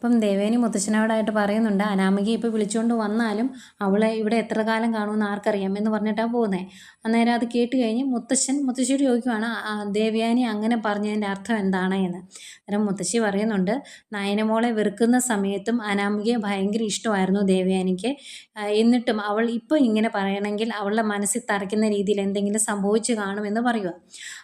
അപ്പം ദേവേനി മുത്തശ്ശനോടായിട്ട് പറയുന്നുണ്ട് അനാമികയെ ഇപ്പോൾ വിളിച്ചുകൊണ്ട് വന്നാലും അവളെ ഇവിടെ എത്ര കാലം കാണുമെന്ന് ആർക്കറിയാം എന്ന് പറഞ്ഞിട്ടാണ് പോകുന്നത് അന്നേരം അത് കേട്ട് കഴിഞ്ഞ് മുത്തശ്ശൻ മുത്തശ്ശിയോട് ചോദിക്കുവാണ് ദേവ്യാനി അങ്ങനെ പറഞ്ഞതിന്റെ അർത്ഥം എന്താണ്? എന്ന്. അന്നേരം മുത്തശ്ശി പറയുന്നുണ്ട് നയനമോളെ വെറുക്കുന്ന സമയത്തും അനാമികയെ ഭയങ്കര ഇഷ്ടമായിരുന്നു ദേവയാനിക്ക്. എന്നിട്ടും അവൾ ഇപ്പോൾ ഇങ്ങനെ പറയണമെങ്കിൽ അവളുടെ മനസ്സിൽ തറയ്ക്കുന്ന രീതിയിൽ എന്തെങ്കിലും സംഭവിച്ചു കാണുമെന്ന് പറയുക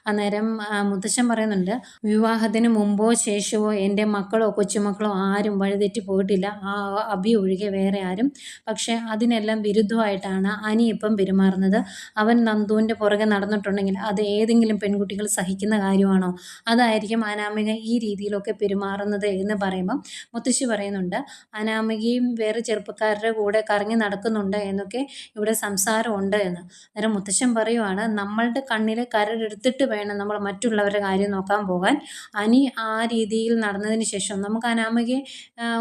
അന്നേരം മുത്തശ്ശൻ പറയുന്നുണ്ട് വിവാഹത്തിന് മുമ്പോ ശേഷമോ എന്റെ മക്കളോ കൊച്ചുമക്കളോ ആരും വഴിതെറ്റി പോയിട്ടില്ല. ആ അഭി ഒഴികെ വേറെ ആരും. പക്ഷേ അതിനെല്ലാം വിരുദ്ധമായിട്ടാണ് അനി ഇപ്പം പെരുമാറുന്നത്. അവൻ നന്ദുവിന്റെ പുറകെ നടന്നിട്ടുണ്ടെങ്കിൽ അത് ഏതെങ്കിലും പെൺകുട്ടികൾ സഹിക്കുന്ന കാര്യമാണോ? അതായിരിക്കും അനാമിക ഈ രീതിയിലൊക്കെ പെരുമാറുന്നത് എന്ന് പറയുമ്പം മുത്തശ്ശി പറയുന്നുണ്ട്. അനാമികയും വേറെ ചെറുപ്പക്കാരുടെ കൂടെ കറങ്ങി നടക്കുന്നുണ്ട് എന്നൊക്കെ ഇവിടെ സംസാരമുണ്ട് എന്ന്. അന്നേരം മുത്തശ്ശൻ പറയുവാണ് നമ്മളുടെ കണ്ണിൽ കരടെടുത്തിട്ട് വേണം നമ്മൾ മറ്റുള്ളവരുടെ കാര്യം നോക്കാൻ പോകാൻ. അനി ആ രീതിയിൽ നടന്നതിന് ശേഷം നമുക്ക് അനാമികയെ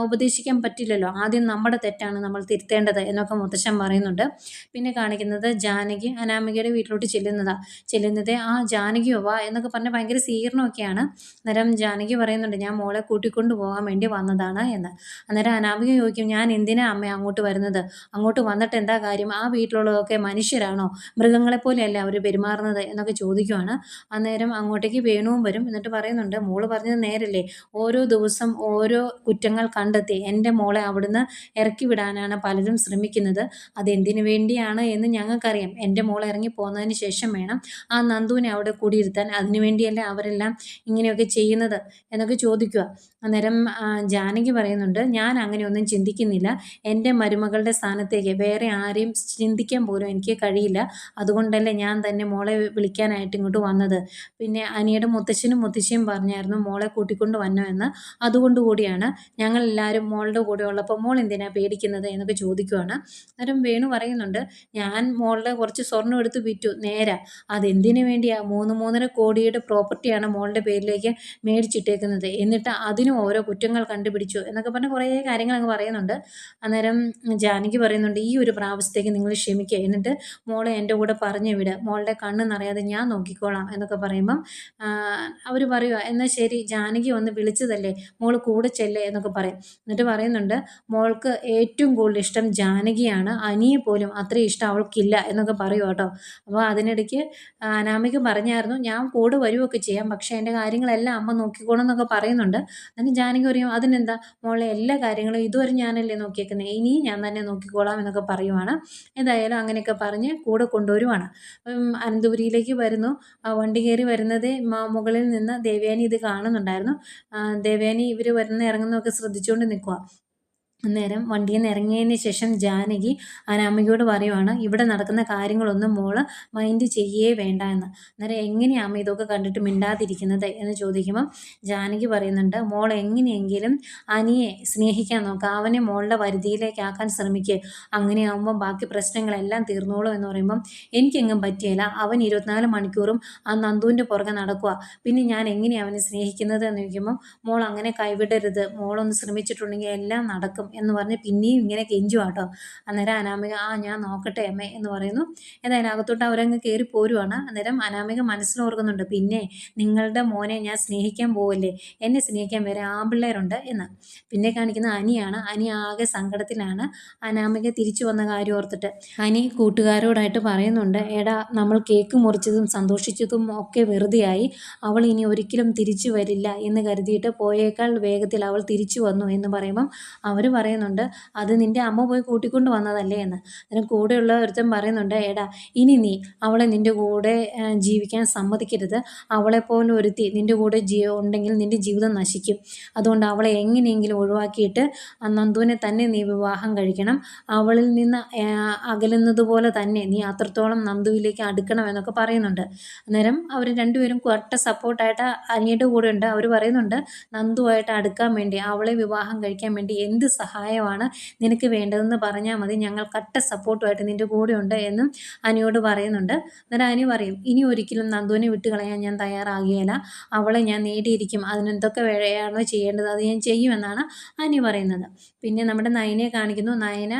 ഉപദേശിക്കാൻ പറ്റില്ലല്ലോ. ആദ്യം നമ്മുടെ തെറ്റാണ് നമ്മൾ തിരുത്തേണ്ടത് എന്നൊക്കെ മുത്തശ്ശൻ പറയുന്നുണ്ട്. പിന്നെ കാണിക്കുന്നത് ജാനകി അനാമികയുടെ വീട്ടിലോട്ട് ചെല്ലുന്നതാ. ചെല്ലുന്നത് ആ ജാനകിയോ വാ എന്നൊക്കെ പറഞ്ഞ് ഭയങ്കര സ്വീകരണമൊക്കെയാണ്. അന്നേരം ജാനകി പറയുന്നുണ്ട് ഞാൻ മോളെ കൂട്ടിക്കൊണ്ടു പോകാൻ വേണ്ടി വന്നതാണ് എന്ന്. അന്നേരം അനാമിക ചോദിക്കും ഞാൻ എന്തിനാ അമ്മ അങ്ങോട്ട് വരുന്നത്? അങ്ങോട്ട് വന്നിട്ട് എന്താ കാര്യം? ആ വീട്ടിലുള്ളതൊക്കെ മനുഷ്യരാണോ? മൃഗങ്ങളെ പോലെയല്ലേ അവർ പെരുമാറുന്നത്? എന്നൊക്കെ ചോദിക്കുവാണ്. അന്നേരം അങ്ങോട്ടേക്ക് വേണുവും വരും. എന്നിട്ട് പറയുന്നുണ്ട് മോൾ പറഞ്ഞത് നേരല്ലേ. ഓരോ ദിവസം ഓരോ കുറ്റങ്ങൾ കണ്ടെത്തി എന്റെ മോളെ അവിടുന്ന് ഇറക്കി വിടാനാണ് പലരും ശ്രമിക്കുന്നത്. അതെന്തിനു വേണ്ടിയാണ് എന്ന് ഞങ്ങൾക്കറിയാം. എന്റെ മോൾ ഇറങ്ങി പോകുന്നതിന് ശേഷം വേണം ആ നന്ദുവിനെ അവിടെ കൂടിയിരുത്താൻ. അതിനു വേണ്ടിയല്ലേ അവരെല്ലാം ഇങ്ങനെയൊക്കെ ചെയ്യുന്നത് എന്നൊക്കെ ചോദിക്കുക. അന്നേരം ജാനകി പറയുന്നുണ്ട് ഞാൻ അങ്ങനെയൊന്നും ചിന്തിക്കുന്നില്ല. എന്റെ മരുമകളുടെ സ്ഥാനത്തേക്ക് വേറെ ആരെയും ചിന്തിക്കാൻ പോലും എനിക്ക് കഴിയില്ല. അതുകൊണ്ടല്ലേ ഞാൻ തന്നെ മോളെ വിളിക്കാനായിട്ട് ഇങ്ങോട്ട് വന്നത്. പിന്നെ അനിയുടെ മുത്തശ്ശനും മുത്തശ്ശിയും പറഞ്ഞായിരുന്നു മോളെ കൂട്ടിക്കൊണ്ട് വന്നോ എന്ന്. അതുകൊണ്ട് കൂടിയാണ് ഞങ്ങളെല്ലാവരും മോളുടെ കൂടെ ഉള്ളപ്പോൾ മോൾ എന്തിനാ പേടിക്കുന്നത് എന്നൊക്കെ ചോദിക്കുവാണ്. അന്നേരം വേണു പറയുന്നുണ്ട് ഞാൻ മോളുടെ കുറച്ച് സ്വർണം എടുത്ത് വിറ്റു നേരാ. അതെന്തിനു വേണ്ടിയാ? മൂന്ന് മൂന്നര കോടിയുടെ പ്രോപ്പർട്ടിയാണ് മോളുടെ പേരിലേക്ക് മേടിച്ചിട്ടേക്കുന്നത്. എന്നിട്ട് അതിനും ഓരോ കുറ്റങ്ങൾ കണ്ടുപിടിച്ചു എന്നൊക്കെ പറഞ്ഞ് കുറേ കാര്യങ്ങൾ അങ്ങ് പറയുന്നുണ്ട്. അന്നേരം ജാനകി പറയുന്നുണ്ട് ഈ ഒരു പ്രാവശ്യത്തേക്ക് നിങ്ങൾ ക്ഷമിക്കുക. എന്നിട്ട് മോളെ എന്റെ കൂടെ പറഞ്ഞു വിട. മോളുടെ കണ്ണ് നിറയാതെ ഞാൻ നോക്കിക്കോളാം എന്നൊക്കെ പറയുമ്പം അവർ പറയുക എന്നാൽ ശരി ജാനകി ഒന്ന് വിളിച്ചതല്ലേ? മോൾ കൂടെ ചെല്ലേ? എന്നൊക്കെ പറയും. എന്നിട്ട് പറയുന്നുണ്ട് മോൾക്ക് ഏറ്റവും കൂടുതൽ ഇഷ്ടം ജാനകിയാണ്. അനിയെ പോലും അത്രയും ഇഷ്ടം അവൾക്കില്ല എന്നൊക്കെ പറയും കേട്ടോ. അപ്പോൾ അതിനിടയ്ക്ക് അനാമിക പറഞ്ഞായിരുന്നു ഞാൻ കൂടെ വരുമൊക്കെ ചെയ്യാം. പക്ഷേ എന്റെ കാര്യങ്ങളെല്ലാം അമ്മ നോക്കിക്കോണം എന്നൊക്കെ പറയുന്നുണ്ട്. അതിന് ജാനകി പറയും അതിനെന്താ? മോളെ എല്ലാ കാര്യങ്ങളും ഇതുവരെ ഞാനല്ലേ നോക്കിയേക്കുന്നത് ഇനിയും ഞാൻ തന്നെ നോക്കിക്കോളാം എന്നൊക്കെ പറയുവാണ്. എന്തായാലും അങ്ങനെയൊക്കെ പറഞ്ഞ് കൂടെ കൊണ്ടുവരുവാണ്. അനന്തപുരിയിലേക്ക് വരുന്നു. വണ്ടി കയറി വരുന്നത് മുകളിൽ നിന്ന് ദേവയാനി ഇത് കാണുന്നുണ്ടായിരുന്നു. ദേവയാനി ഇവർ വരുന്ന ഇറങ്ങുന്നതൊക്കെ ശ്രദ്ധിച്ചുകൊണ്ട് നിൽക്കുക അന്നേരം വണ്ടിയിൽ നിന്ന് ഇറങ്ങിയതിന് ശേഷം ജാനകി അനാമികയോട് പറയുവാണ് ഇവിടെ നടക്കുന്ന കാര്യങ്ങളൊന്നും മോൾ മൈൻഡ് ചെയ്യേ വേണ്ട എന്ന്. അന്നേരം എങ്ങനെയാണ് അമ്മ ഇതൊക്കെ കണ്ടിട്ട് മിണ്ടാതിരിക്കുന്നത്? എന്ന് ചോദിക്കുമ്പം ജാനകി പറയുന്നുണ്ട് മോൾ എങ്ങനെയെങ്കിലും അനിയെ സ്നേഹിക്കാൻ നോക്കുക അവനെ മോളുടെ വരുതിയിലേക്ക് ആക്കാൻ ശ്രമിക്കുക അങ്ങനെയാകുമ്പോൾ ബാക്കി പ്രശ്നങ്ങളെല്ലാം തീർന്നോളും എന്ന് പറയുമ്പം എനിക്കെങ്ങും പറ്റിയില്ല അവൻ ഇരുപത്തിനാല് മണിക്കൂറും ആ നന്ദുവിന്റെ പുറകെ നടക്കുക പിന്നെ ഞാൻ എങ്ങനെയാണ് അവനെ സ്നേഹിക്കുന്നത്? എന്ന് ചോദിക്കുമ്പം മോൾ അങ്ങനെ കൈവിടരുത്. മോളൊന്ന് ശ്രമിച്ചിട്ടുണ്ടെങ്കിൽ എല്ലാം നടക്കും എന്ന് പറഞ്ഞ് പിന്നെയും ഇങ്ങനെ കെഞ്ചുവാട്ടോ. അന്നേരം അനാമിക ആ ഞാൻ നോക്കട്ടെ അമ്മേ എന്ന് പറയുന്നു. എന്നാൽ അകത്തോട്ട് അവരങ്ങ് കയറി പോരുവാണ്. അന്നേരം അനാമിക മനസ്സിലോർക്കുന്നുണ്ട്. പിന്നെ നിങ്ങളുടെ മോനെ ഞാൻ സ്നേഹിക്കാൻ പോവല്ലേ? എന്നെ സ്നേഹിക്കാൻ വേറെ ആമ്പിള്ളേരുണ്ട് എന്ന്. പിന്നെ കാണിക്കുന്ന അനിയാണ്. അനി ആകെ സങ്കടത്തിലാണ്. അനാമിക തിരിച്ചു വന്ന കാര്യം ഓർത്തിട്ട്. അനി കൂട്ടുകാരോടായിട്ട് പറയുന്നുണ്ട് എടാ നമ്മൾ കേക്ക് മുറിച്ചതും സന്തോഷിച്ചതും ഒക്കെ വെറുതെയായി. അവൾ ഇനി ഒരിക്കലും തിരിച്ചു വരില്ല എന്ന് കരുതിയിട്ട് പോയേക്കാൾ വേഗത്തിൽ അവൾ തിരിച്ചു വന്നു എന്ന് പറയുമ്പം അവർ പറയുന്നുണ്ട് അത് നിന്റെ അമ്മ പോയി കൂട്ടിക്കൊണ്ട് വന്നതല്ലേ എന്ന്. അതിന് കൂടെയുള്ള ഒരുത്തൻ പറയുന്നുണ്ട് ഏടാ ഇനി നീ അവളെ നിന്റെ കൂടെ ജീവിക്കാൻ സമ്മതിക്കരുത്. അവളെ അവളെപ്പോലെ ഒരുത്തി നിന്റെ കൂടെ ജീ ഉണ്ടെങ്കിൽ നിന്റെ ജീവിതം നശിക്കും. അതുകൊണ്ട് അവളെ എങ്ങനെയെങ്കിലും ഒഴിവാക്കിയിട്ട് നന്ദുവിനെ തന്നെ നീ വിവാഹം കഴിക്കണം. അവളിൽ നിന്ന് അകലുന്നതുപോലെ അകലുന്നത് പോലെ തന്നെ നീ അത്രത്തോളം നന്ദുവിലേക്ക് അടുക്കണം എന്നൊക്കെ പറയുന്നുണ്ട്. അന്നേരം അവർ രണ്ടുപേരും കൊട്ട സപ്പോർട്ടായിട്ട് അനിയുടെ കൂടെ ഉണ്ട് അവർ പറയുന്നുണ്ട് നന്ദുവായിട്ട് അടുക്കാൻ വേണ്ടി അവളെ വിവാഹം കഴിക്കാൻ വേണ്ടി എന്ത് സഹായമാണ്. നിനക്ക് വേണ്ടതെന്ന് പറഞ്ഞാൽ മതി. ഞങ്ങൾ കട്ട സപ്പോർട്ടുമായിട്ട് നിന്റെ കൂടെ ഉണ്ട് എന്നും അനിയോട് പറയുന്നുണ്ട്. അന്നേരം അനു പറയും ഇനി ഒരിക്കലും നന്ദുവിനെ വിട്ട് കളയാൻ ഞാൻ തയ്യാറാകുകയില്ല. അവളെ ഞാൻ നേടിയിരിക്കും. അതിനെന്തൊക്കെ വേണോ ചെയ്യേണ്ടത്? അത് ഞാൻ ചെയ്യുമെന്നാണ് അനു പറയുന്നത്. പിന്നെ നമ്മുടെ നയനെ കാണിക്കുന്നു. നയന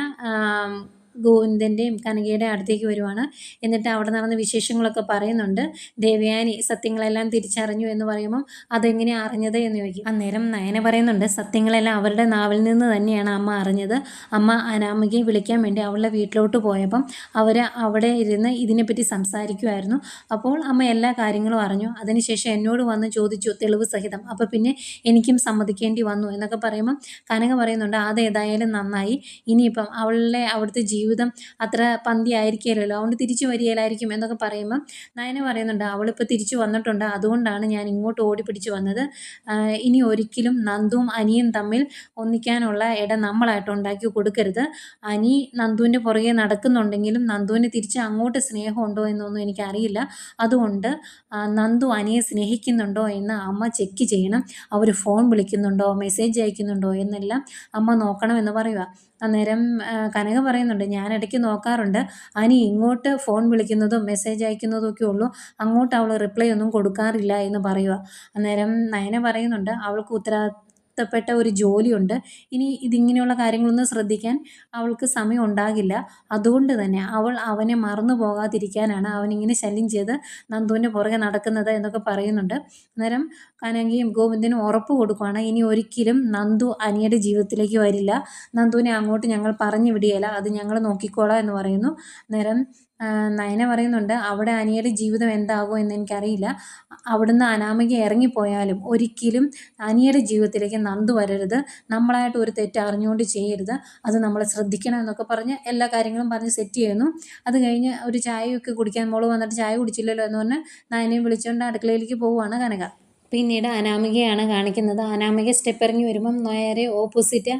ഗോവിന്ദന്റെയും കനകയുടെ അടുത്തേക്ക് വരുവാണ്. എന്നിട്ട് അവിടെ നടന്ന വിശേഷങ്ങളൊക്കെ പറയുന്നുണ്ട്. ദേവയാനി സത്യങ്ങളെല്ലാം തിരിച്ചറിഞ്ഞു എന്ന് പറയുമ്പം അതെങ്ങനെയാണ് അറിഞ്ഞത് എന്ന് ചോദിക്കും. അന്നേരം നയന പറയുന്നുണ്ട് സത്യങ്ങളെല്ലാം അവരുടെ നാവിൽ നിന്ന് തന്നെയാണ് അമ്മ അറിഞ്ഞത്. അമ്മ അനാമികയെ വിളിക്കാൻ വേണ്ടി അവളുടെ വീട്ടിലോട്ട് പോയപ്പം അവർ അവിടെ ഇരുന്ന് ഇതിനെപ്പറ്റി സംസാരിക്കുമായിരുന്നു അപ്പോൾ അമ്മ എല്ലാ കാര്യങ്ങളും അറിഞ്ഞു. അതിനുശേഷം എന്നോട് വന്ന് ചോദിച്ചു തെളിവ് സഹിതം. അപ്പോൾ പിന്നെ എനിക്കും സമ്മതിക്കേണ്ടി വന്നു എന്നൊക്കെ പറയുമ്പം കനക പറയുന്നുണ്ട് അത് ഏതായാലും നന്നായി. ഇനിയിപ്പം അവളുടെ അവിടുത്തെ ജീവിതം അത്ര പന്തി ആയിരിക്കില്ലല്ലോ അതുകൊണ്ട് തിരിച്ചു വരികയിലായിരിക്കും എന്നൊക്കെ പറയുമ്പം നയന പറയുന്നുണ്ട് അവളിപ്പോൾ തിരിച്ചു വന്നിട്ടുണ്ട്. അതുകൊണ്ടാണ് ഞാൻ ഇങ്ങോട്ട് ഓടിപ്പിടിച്ച് വന്നത്. ഇനി ഒരിക്കലും നന്ദുവും അനിയും തമ്മിൽ ഒന്നിക്കാനുള്ള ഇട നമ്മളായിട്ട് ഉണ്ടാക്കി കൊടുക്കരുത്. അനി നന്ദുവിന്റെ പുറകെ നടക്കുന്നുണ്ടെങ്കിലും നന്ദുവിന് തിരിച്ച് അങ്ങോട്ട് സ്നേഹമുണ്ടോ എന്നൊന്നും എനിക്കറിയില്ല. അതുകൊണ്ട് നന്ദു അനിയെ സ്നേഹിക്കുന്നുണ്ടോ എന്ന് അമ്മ ചെക്ക് ചെയ്യണം. അവർ ഫോൺ വിളിക്കുന്നുണ്ടോ മെസ്സേജ് അയക്കുന്നുണ്ടോ എന്നെല്ലാം അമ്മ നോക്കണം എന്ന് പറയുക അന്നേരം കനക പറയുന്നുണ്ട് ഞാൻ ഇടയ്ക്ക് നോക്കാറുണ്ട്. അനി ഇങ്ങോട്ട് ഫോൺ വിളിക്കുന്നതും മെസ്സേജ് അയക്കുന്നതും ഒക്കെ ഉള്ളൂ. അങ്ങോട്ട് അവൾ റിപ്ലൈ ഒന്നും കൊടുക്കാറില്ല എന്ന് പറയുക അന്നേരം നയന പറയുന്നുണ്ട്. അവൾക്ക് ഉത്തരവാദിത്തപ്പെട്ട ഒരു ജോലിയുണ്ട്. ഇനി ഇതിങ്ങനെയുള്ള കാര്യങ്ങളൊന്നും ശ്രദ്ധിക്കാൻ അവൾക്ക് സമയം ഉണ്ടാകില്ല അതുകൊണ്ട് തന്നെ അവൾ അവനെ മറന്നു പോകാതിരിക്കാനാണ് അവനിങ്ങനെ ശല്യം ചെയ്ത് നന്ദുവിന്റെ പുറകെ നടക്കുന്നത് എന്നൊക്കെ പറയുന്നുണ്ട്. അന്നേരം കനകയും ഗോവിന്ദനും ഉറപ്പ് കൊടുക്കുകയാണ് ഇനി ഒരിക്കലും നന്ദു അനിയുടെ ജീവിതത്തിലേക്ക് വരില്ല. നന്ദുവിനെ അങ്ങോട്ട് ഞങ്ങൾ പറഞ്ഞു വിടുകയില്ല. അത് ഞങ്ങൾ നോക്കിക്കോളാം എന്ന് പറയുന്നു. അന്നേരം നയന പറയുന്നുണ്ട് അവിടെ അനിയുടെ ജീവിതം എന്താകുമോ എന്ന് എനിക്കറിയില്ല. അവിടുന്ന് അനാമിക ഇറങ്ങിപ്പോയാലും ഒരിക്കലും അനിയുടെ ജീവിതത്തിലേക്ക് നന്ദു വരരുത്. നമ്മളായിട്ട് ഒരു തെറ്റ് അറിഞ്ഞുകൊണ്ട് ചെയ്യരുത്. അത് നമ്മൾ ശ്രദ്ധിക്കണം എന്നൊക്കെ പറഞ്ഞ് എല്ലാ കാര്യങ്ങളും പറഞ്ഞ് സെറ്റ് ചെയ്യുന്നു. അത് കഴിഞ്ഞ് ഒരു ചായയൊക്കെ കുടിക്കാൻ മോൾ വന്നിട്ട് ചായ കുടിച്ചില്ലല്ലോ എന്ന് പറഞ്ഞ് നയനയും വിളിച്ചുകൊണ്ട് അടുക്കളയിലേക്ക് പോവുകയാണ് കനക. പിന്നീട് അനാമികയാണ് കാണിക്കുന്നത്. അനാമിക സ്റ്റെപ്പ് ഇറങ്ങി വരുമ്പം നേരെ ഓപ്പോസിറ്റ്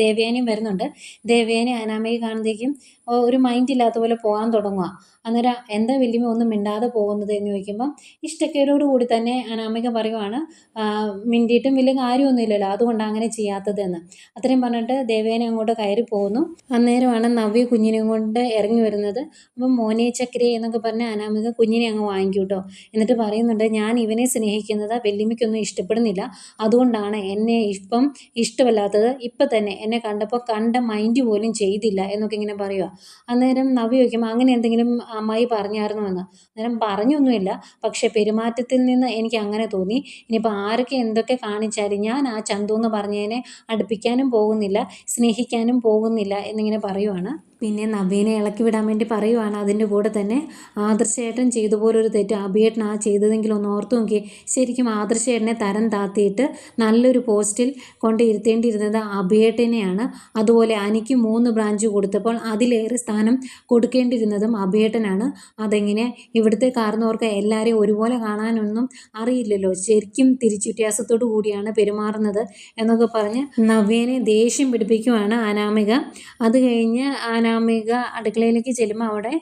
ദേവയാനിയും വരുന്നുണ്ട്. ദേവയാനി അനാമിക കാണുമ്പോഴേക്കും ഒരു മൈൻഡ് ഇല്ലാത്ത പോലെ പോകാൻ തുടങ്ങുക അന്നേരം എന്താ വലിയ ഒന്നും മിണ്ടാതെ പോകുന്നത് എന്ന് ചോദിക്കുമ്പം ഇഷ്ടക്കേടോട് കൂടി തന്നെ അനാമിക പറയുവാണ് "ആ, മിണ്ടിയിട്ടും വലിയ കാര്യമൊന്നുമില്ലല്ലോ അതുകൊണ്ട് അങ്ങനെ ചെയ്യാത്തത് എന്ന് അത്രയും പറഞ്ഞിട്ട് ദേവേനെ അങ്ങോട്ട് കയറി പോകുന്നു. അന്നേരമാണ് നവ്യ കുഞ്ഞിനെയും കൊണ്ട് ഇറങ്ങി വരുന്നത്. അപ്പം മോനെ ചക്രേ എന്നൊക്കെ പറഞ്ഞ് അനാമിക കുഞ്ഞിനെ അങ്ങ് വാങ്ങിക്കും കേട്ടോ എന്നിട്ട് പറയുന്നുണ്ട് ഞാൻ ഇവനെ സ്നേഹിക്കുന്നത് വെല്ലുമിക്കൊന്നും ഇഷ്ടപ്പെടുന്നില്ല. അതുകൊണ്ടാണ് എന്നെ ഇപ്പം ഇഷ്ടമല്ലാത്തത്. ഇപ്പം തന്നെ എന്നെ കണ്ടപ്പോൾ കണ്ട മൈൻഡ് പോലും ചെയ്തില്ല എന്നൊക്കെ ഇങ്ങനെ പറയുക അന്നേരം നവ്യ ചോദിക്കുമ്പോൾ അങ്ങനെ എന്തെങ്കിലും അമ്മായി പറഞ്ഞായിരുന്നു എന്ന് അന്നേരം പറഞ്ഞൊന്നുമില്ല. പക്ഷേ പെരുമാറ്റത്തിൽ നിന്ന് എനിക്ക് അങ്ങനെ തോന്നി. ഇനിയിപ്പോൾ ആരൊക്കെ എന്തൊക്കെ കാണിച്ചാലും ഞാൻ ആ ചന്തു എന്ന് പറഞ്ഞതിനെ അടുപ്പിക്കാനും പോകുന്നില്ല സ്നേഹിക്കാനും പോകുന്നില്ല എന്നിങ്ങനെ പറയുവാണ്. പിന്നെ നവീനെ ഇളക്കി വിടാൻ വേണ്ടി പറയുവാണ്. അതിന്റെ കൂടെ തന്നെ ആദർശേട്ടൻ ചെയ്ത പോലൊരു തെറ്റ് അഭിയേട്ടൻ ആ ചെയ്തതെങ്കിലും ഒന്ന് ഓർത്തു നോക്കി ശരിക്കും ആദർശേട്ടനെ തരം താത്തിയിട്ട് നല്ലൊരു പോസ്റ്റിൽ കൊണ്ട് ഇരുത്തേണ്ടിയിരുന്നത് അഭിയേട്ടനെയാണ്. അതുപോലെ അനിക്ക് മൂന്ന് ബ്രാഞ്ച് കൊടുത്തപ്പോൾ അതിലേറെ സ്ഥാനം കൊടുക്കേണ്ടിയിരുന്നതും അഭിയേട്ടനാണ്. അതെങ്ങനെ ഇവിടുത്തെ കാരണവർക്ക് എല്ലാവരെയും ഒരുപോലെ കാണാനൊന്നും അറിയില്ലല്ലോ. ശരിക്കും തിരിച്ചു വ്യത്യാസത്തോടു കൂടിയാണ് പെരുമാറുന്നത് എന്നൊക്കെ പറഞ്ഞ് നവ്യനെ ദേഷ്യം പിടിപ്പിക്കുവാണ് അനാമിക. അത് കഴിഞ്ഞ് അനാമിക അടുക്കളയിലേക്ക് ചെല്ലുമ്പോൾ അവിടെ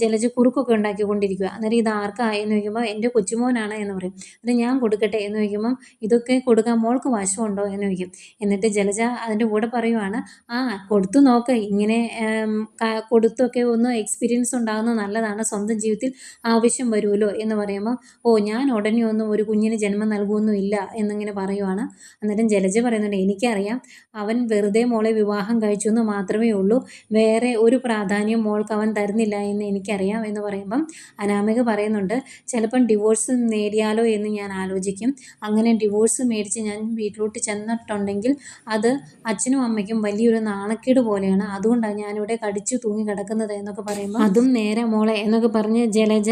ജലജ കുറുക്കൊക്കെ ഉണ്ടാക്കിക്കൊണ്ടിരിക്കുക അന്നേരം ഇത് ആർക്കാ എന്ന് ചോദിക്കുമ്പോൾ എന്റെ കൊച്ചുമോനാണ് എന്ന് പറയും. അന്നേരം ഞാൻ കൊടുക്കട്ടെ എന്ന് ചോദിക്കുമ്പം ഇതൊക്കെ കൊടുക്കാൻ മോൾക്ക് വശമുണ്ടോ എന്ന് ചോദിക്കും. എന്നിട്ട് ജലജ അതിന്റെ കൂടെ പറയുവാണ് ആ കൊടുത്തു നോക്ക്. ഇങ്ങനെ കൊടുത്തൊക്കെ ഒന്ന് എക്സ്പീരിയൻസ് ഉണ്ടാകുന്നത് നല്ലതാണ്. സ്വന്തം ജീവിതത്തിൽ ആവശ്യം വരുമല്ലോ എന്ന് പറയുമ്പോൾ ഓ ഞാൻ ഉടനെ ഒന്നും ഒരു കുഞ്ഞിന് ജന്മം നൽകുമൊന്നുമില്ല എന്നിങ്ങനെ പറയുവാണ്. അന്നേരം ജലജ പറയുന്നുണ്ട് എനിക്കറിയാം. അവൻ വെറുതെ മോളെ വിവാഹം കഴിച്ചു എന്ന് മാത്രമേ ഉള്ളൂ. വേറെ ഒരു പ്രാധാന്യം മോൾക്ക് അവൻ തരുന്നില്ല എന്ന് എനിക്കറിയാം എന്ന് പറയുമ്പം അനാമിക പറയുന്നുണ്ട് ചിലപ്പം ഡിവോഴ്സ് നേടിയാലോ എന്ന് ഞാൻ ആലോചിക്കും. അങ്ങനെ ഡിവോഴ്സ് മേടിച്ച് ഞാൻ വീട്ടിലോട്ട് ചെന്നിട്ടുണ്ടെങ്കിൽ അത് അച്ഛനും അമ്മയ്ക്കും വലിയൊരു നാണക്കേട് പോലെയാണ്. അതുകൊണ്ടാണ് ഞാനിവിടെ കടിച്ചു തൂങ്ങി കിടക്കുന്നത് എന്നൊക്കെ പറയുമ്പോൾ അതും നേരെ മോളെ എന്നൊക്കെ പറഞ്ഞ് ജലജ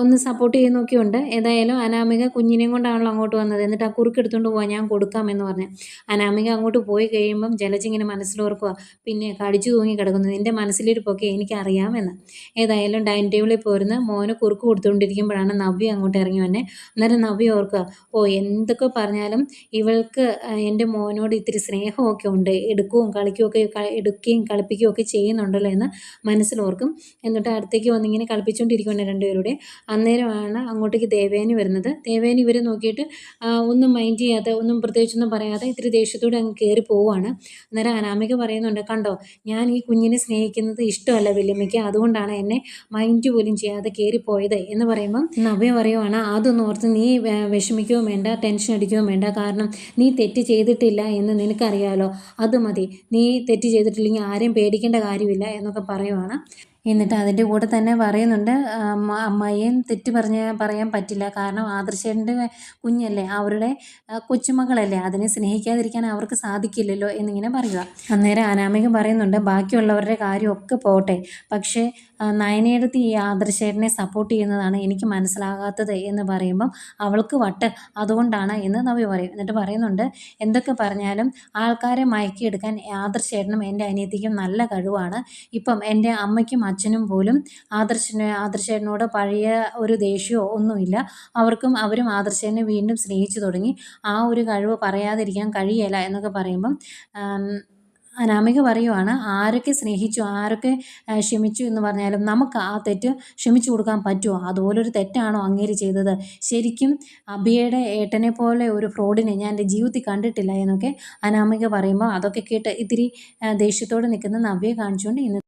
ഒന്ന് സപ്പോർട്ട് ചെയ്യുന്നൊക്കെ നോക്കിയുണ്ട് ഏതായാലും അനാമിക കുഞ്ഞിനെയും കൊണ്ടാണല്ലോ അങ്ങോട്ട് വന്നത്. എന്നിട്ട് ആ കുറുക്ക് എടുത്തുകൊണ്ട് പോവാൻ ഞാൻ കൊടുക്കാം എന്ന് പറഞ്ഞ്. അനാമിക അങ്ങോട്ട് പോയി കഴിയുമ്പം ജലജിങ്ങനെ മനസ്സിലോർക്കുക പിന്നെ കടിച്ചു തൂങ്ങി കിടക്കുന്നു നിന്റെ മനസ്സിലിരിപ്പൊക്കെ എനിക്കറിയാമെന്ന്. ഏതായാലും ഡൈനിങ് ടേബിളിൽ പോരുന്ന മോന് കുറുക്ക് കൊടുത്തുകൊണ്ടിരിക്കുമ്പോഴാണ് നവ്യ അങ്ങോട്ട് ഇറങ്ങി വന്നെ. അന്നേരം നവ്യ ഓർക്കുക ഓ എന്തൊക്കെ പറഞ്ഞാലും ഇവൾക്ക് എന്റെ മോനോട് ഇത്തിരി സ്നേഹമൊക്കെ ഉണ്ട്. എടുക്കുകയും കളിക്കുകയൊക്കെ എടുക്കുകയും കളിപ്പിക്കുകയൊക്കെ ചെയ്യുന്നുണ്ടല്ലോ എന്ന് മനസ്സിലോർക്കും. എന്നിട്ട് അടുത്തേക്ക് വന്നിങ്ങനെ കളിപ്പിച്ചുകൊണ്ടിരിക്കുകയാണ് രണ്ടുപേരുടെ. അന്നേരമാണ് അങ്ങോട്ടേക്ക് ദേവേനി വരുന്നത്. ദേവേനി ഇവരെ നോക്കിയിട്ട് ഒന്നും മൈൻഡ് ചെയ്യാതെ ഒന്നും പ്രത്യേകിച്ചൊന്നും പറയാതെ ഇത്തിരി ദേഷ്യത്തോടെ അങ്ങ് കയറി പോവുകയാണ് അന്നേരം അനാമിക പറയുന്നുണ്ട് കണ്ടോ ഞാൻ ഈ കുഞ്ഞിനെ സ്നേഹിക്കുന്നത് ഇഷ്ടമല്ല വല്യമ്മയ്ക്ക്. അതുകൊണ്ടാണ് എന്നെ മൈൻഡ് പോലും ചെയ്യാതെ കയറി പോയത്. എന്ന് പറയുമ്പം നവ്യ പറയുവാണ് അതൊന്നും ഓർത്ത് നീ വിഷമിക്കുകയോ വേണ്ട ടെൻഷൻ അടിക്കുകയോ വേണ്ട. കാരണം നീ തെറ്റ് ചെയ്തിട്ടില്ല എന്ന് നിനക്കറിയാലോ. അത് മതി. നീ തെറ്റ് ചെയ്തിട്ടില്ലെങ്കിൽ ആരെയും പേടിക്കേണ്ട കാര്യമില്ല എന്നൊക്കെ പറയുവാണ്. എന്നിട്ട് അതിന്റെ കൂടെ തന്നെ പറയുന്നുണ്ട് അമ്മ അമ്മായിയും തെറ്റ് പറഞ്ഞ് പറയാൻ പറ്റില്ല. കാരണം ആദർശേന്റെ കുഞ്ഞല്ലേ അവരുടെ കൊച്ചുമകളല്ലേ. അതിനെ സ്നേഹിക്കാതിരിക്കാൻ അവർക്ക് സാധിക്കില്ലല്ലോ എന്നിങ്ങനെ പറയുക. അന്നേരം അനാമിക പറയുന്നുണ്ട് ബാക്കിയുള്ളവരുടെ കാര്യമൊക്കെ പോട്ടെ. പക്ഷേ നയനയെടുത്ത് ഈ ആദർശേട്ടനെ സപ്പോർട്ട് ചെയ്യുന്നതാണ് എനിക്ക് മനസ്സിലാകാത്തത് എന്ന് പറയുമ്പം അവൾക്ക് വട്ട് അതുകൊണ്ടാണ് എന്ന് നവ്യ പറയും. എന്നിട്ട് പറയുന്നുണ്ട് എന്തൊക്കെ പറഞ്ഞാലും ആൾക്കാരെ മയക്കിയെടുക്കാൻ ആദർശേട്ടനും എന്റെ അനിയത്തിക്കും നല്ല കഴിവാണ്. ഇപ്പം എന്റെ അമ്മയ്ക്കും അച്ഛനും പോലും ആദർശന് ആദർശേട്ടനോട് പഴയ ഒരു ദേഷ്യമോ ഒന്നുമില്ല. അവർക്കും അവരും ആദർശേനെ വീണ്ടും സ്നേഹിച്ചു തുടങ്ങി. ആ ഒരു കഴിവ് പറയാതിരിക്കാൻ കഴിയല എന്നൊക്കെ പറയുമ്പം അനാമിക പറയുവാണ് ആരൊക്കെ സ്നേഹിച്ചു ആരൊക്കെ ക്ഷമിച്ചു എന്ന് പറഞ്ഞാലും നമുക്ക് ആ തെറ്റ് ക്ഷമിച്ചു കൊടുക്കാൻ പറ്റുമോ? അതുപോലൊരു തെറ്റാണോ അങ്ങേര് ചെയ്തത്? ശരിക്കും അബിയയുടെ ഏട്ടനെ പോലെ ഒരു ഫ്രോഡിനെ ഞാൻ എന്റെ ജീവിതത്തിൽ കണ്ടിട്ടില്ല എന്നൊക്കെ അനാമിക പറയുമ്പോൾ അതൊക്കെ കേട്ട് ഇത്തിരി ദേഷ്യത്തോടെ നിൽക്കുന്ന നവ്യെ കാണിച്ചുകൊണ്ട് ഇന്ന്